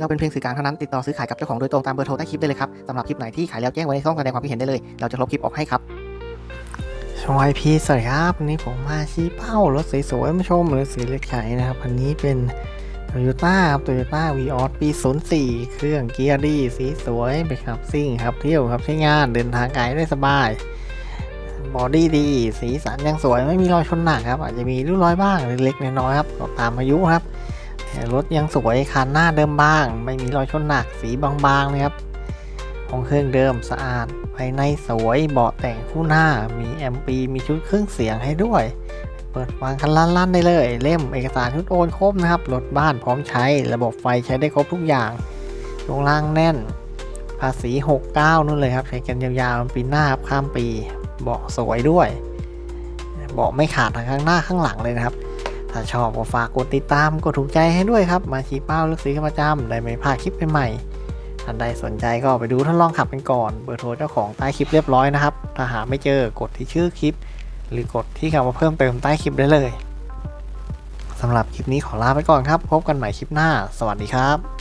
เราเป็นเพียงสื่อกลางเท่านั้นติดต่อซื้อขายกับเจ้าของโดยตรงตามเบอร์โทรใต้คลิปได้เลยครับสำหรับคลิปไหนที่ขายแล้วแจ้งไว้ในช่องแสดงความคิดเห็นได้เลย เราจะลบคลิปออกให้ครับชวายพีสวัสดีครับวันนี้ผมมาชี้เป้ารถสวยๆมาชมหรือสีเล็กขายนะครับอันนี้เป็นโตโยต้าครับโตโยต้าวีออสปี 04 เครื่องเกียร์ดีสีสวยไปขับซิ่งครับเที่ยวครับใช้งานเดินทางไกลได้สบายบอดี้ดี สีสันยังสวยไม่มีรอยชนหนักครับ อาจจะมีริ้วรอยบ้างเล็กๆน้อยๆครับก็ตามอายุครับ รถยังสวยคันหน้าเดิมบ้าง ไม่มีรอยชนหนักสีบางๆนะครับของเครื่องเดิมสะอาด ภายในสวยเบาะแต่งคู่หน้า มีแอมปีมีชุดเครื่องเสียงให้ด้วย เปิดฟังคันลั่นๆได้เลย เล่มเอกสารชุดโอนครบนะครับรถบ้านพร้อมใช้ระบบไฟใช้ได้ครบทุกอย่างช่วงล่างแน่น ภาษี 69นู่นเลยครับ ใช้กันยาวๆปีหน้าครับข้ามปี เบาะสวยด้วย เบาะไม่ขาดทั้งข้างหน้าข้างหลังเลยนะครับ ถ้าชอบก็ฝากกดติดตามกดถูกใจให้ด้วยครับ มาชี้เป้าเลือกสีกันประจำได้ไม่พลาดคลิปใหม่ๆท่านใดสนใจก็ไปดูทดลองขับกันก่อนเบอร์โทรเจ้าของใต้คลิปเรียบร้อยนะครับ ถ้าหาไม่เจอกดที่ชื่อคลิป หรือกดที่คำว่าเพิ่มเติมใต้คลิปได้เลยสำหรับคลิปนี้ขอลาไปก่อนครับ พบกันใหม่คลิปหน้า สวัสดีครับ